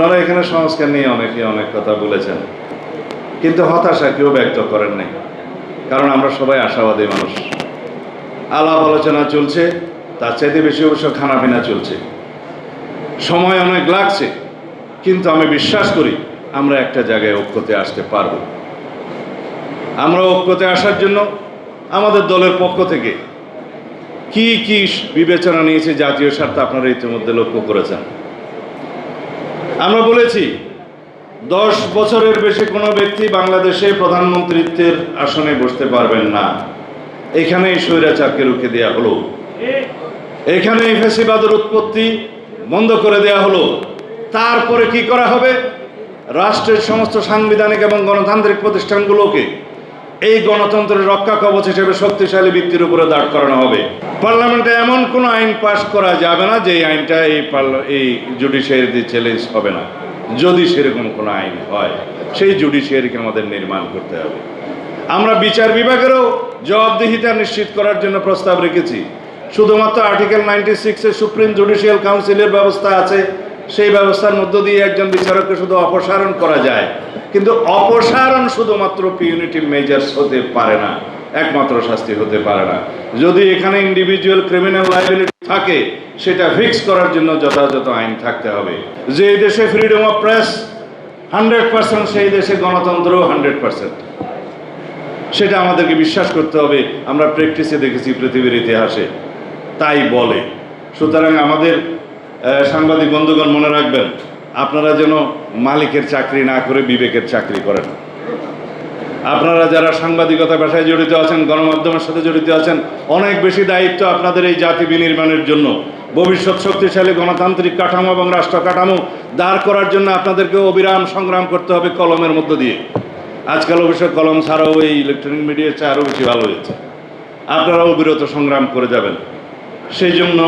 আপনারা এখানে সংস্কার নিয়ে অনেকে অনেক কথা বলেছেন। কিন্তু হতাশা কেউ ব্যক্ত করেন নাই। কারণ আমরা সবাই আশাবাদী মানুষ। আলাপ আলোচনা চলছে, তার চাইতে বেশি অবশ্য খানাপিনা চলছে। সময় অনেক লাগছে, কিন্তু আমি বিশ্বাস করি আমরা একটা জায়গায় ঐক্যতে আসতে পারব। আমরা ঐক্যতে আসার জন্য আমাদের দলের পক্ষ থেকে কি কি বিবেচনা নিয়েছে জাতীয় স্বার্থ আপনারা ইতিমধ্যে লক্ষ্য করেছেন। আমরা বলেছি, দশ বছরের বেশি কোনো ব্যক্তি বাংলাদেশে প্রধানমন্ত্রীত্বের আসনে বসতে পারবেন না। এখানেই স্বৈরাচারকে রুখে দেওয়া হলো। এখানে ফেসিবাদের উৎপত্তি বন্ধ করে দেয়া হলো। তারপরে কি করা হবে? রাষ্ট্রের সমস্ত সাংবিধানিক এবং গণতান্ত্রিক প্রতিষ্ঠানগুলোকে এই গণতন্ত্রের রক্ষা কবচ হিসেবে শক্তিশালী ভিত্তির উপরে দাঁড় করানো হবে। পার্লামেন্টে এমন কোনো আইন পাশ করা যাবে না যে আইনটা এই এই জুডিশিয়ারিতে চ্যালেঞ্জ হবে না। যদি সেরকম কোনো আইন হয়, সেই জুডিশিয়ারিকে আমাদের নির্মাণ করতে হবে। আমরা বিচার বিভাগেরও জবাবদিহিতা নিশ্চিত করার জন্য প্রস্তাব রেখেছি। শুধুমাত্র আর্টিকেল নাইনটি সিক্সে সুপ্রিম জুডিশিয়াল কাউন্সিলের ব্যবস্থা আছে। সেই ব্যবস্থার মধ্য দিয়ে একজন বিচারককে শুধু অপসারণ করা যায়। কিন্তু অপসারণ শুধুমাত্র পিউনিটি মেজার্স হতে পারে না, একমাত্র শাস্তি হতে পারে না। যদি এখানে ইন্ডিভিজুয়াল ক্রিমিনাল লাইবিলিটি থাকে, সেটা ফিক্স করার জন্য যথাযথ আইন থাকতে হবে। যে দেশে freedom of press hundred percent সেই দেশে গণতন্ত্রও হান্ড্রেড পার্সেন্ট সেটা আমাদেরকে বিশ্বাস করতে হবে, আমরা প্র্যাকটিসে দেখেছি পৃথিবীর ইতিহাসে, তাই বলে। সুতরাং আমাদের সাংবাদিক বন্ধুগণ মনে রাখবেন আপনারা যেন মালিকের চাকরি না করে বিবেকের চাকরি করেন। আপনারা যারা সাংবাদিকতা পেশায় জড়িত আছেন, গণমাধ্যমের সাথে জড়িত আছেন, অনেক বেশি দায়িত্ব আপনাদের এই জাতি বিনির্মাণের জন্য। ভবিষ্যৎ শক্তিশালী গণতান্ত্রিক কাঠামো এবং রাষ্ট্র কাঠামো দাঁড় করার জন্য আপনাদেরকে অবিরাম সংগ্রাম করতে হবে কলমের মধ্য দিয়ে। আজকাল অবশ্য কলম ছাড়াও এই ইলেকট্রনিক মিডিয়ার চেয়ে আরও বেশি ভালো হয়েছে। আপনারা অবিরত সংগ্রাম করে যাবেন। সেই জন্য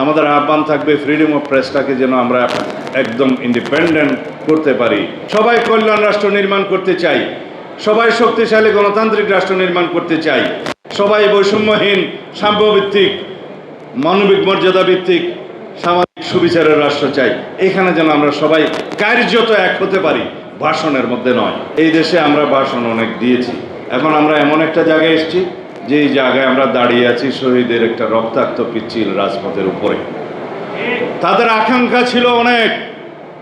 আমাদের আহ্বান থাকবে ফ্রিডম অফ প্রেসটাকে যেন আমরা একদম ইন্ডিপেন্ডেন্ট করতে পারি। সবাই কল্যাণ রাষ্ট্র নির্মাণ করতে চাই। সবাই শক্তিশালী গণতান্ত্রিক রাষ্ট্র নির্মাণ করতে চাই। সবাই বৈষম্যহীন, সাম্যভিত্তিক, মানবিক মর্যাদা ভিত্তিক, সামাজিক সুবিচারের রাষ্ট্র চাই। এখানে যেন আমরা সবাই কার্যত এক হতে পারি। ভাষণের মধ্যে নয়। এই দেশে আমরা ভাষণ অনেক দিয়েছি। এখন আমরা এমন একটা জায়গায় এসেছি যে জায়গায় আমরা দাঁড়িয়ে আছি, শহীদের একটা রক্তাক্ত পিচ্ছিল রাজপথের উপরে। তাদের আকাঙ্ক্ষা ছিল অনেক,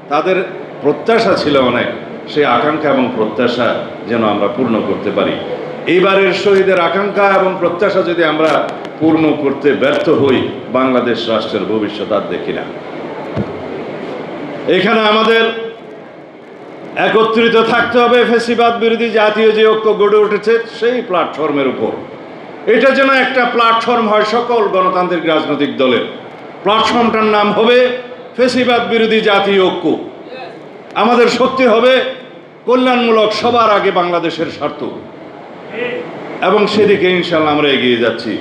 তাদের প্রত্যাশা ছিল অনেক, সেই আকাঙ্ক্ষা এবং প্রত্যাশা যেন আমরা পূর্ণ করতে পারি। এইবারের শহীদের আকাঙ্ক্ষা এবং প্রত্যাশা যদি আমরা পূর্ণ করতে ব্যর্থ হই, বাংলাদেশ রাষ্ট্রের ভবিষ্যৎ আর দেখি না। এখানে আমাদের একত্রিত থাকতে হবে, ফেসিবাদ বিরোধী জাতীয় যে ঐক্য গড়ে উঠেছে, সেই প্ল্যাটফর্মের উপর। এটা যেন একটা প্ল্যাটফর্ম হয় সকল গণতান্ত্রিক রাজনৈতিক দলের। প্ল্যাটফর্মটার নাম হবে ফেসিবাদ বিরোধী জাতীয় ঐক্য। আমাদের শক্তি হবে কল্যাণমূলক সবার আগে বাংলাদেশের স্বার্থ। এবং সেদিকে ইনশাল্লাহ আমরা এগিয়ে যাচ্ছি।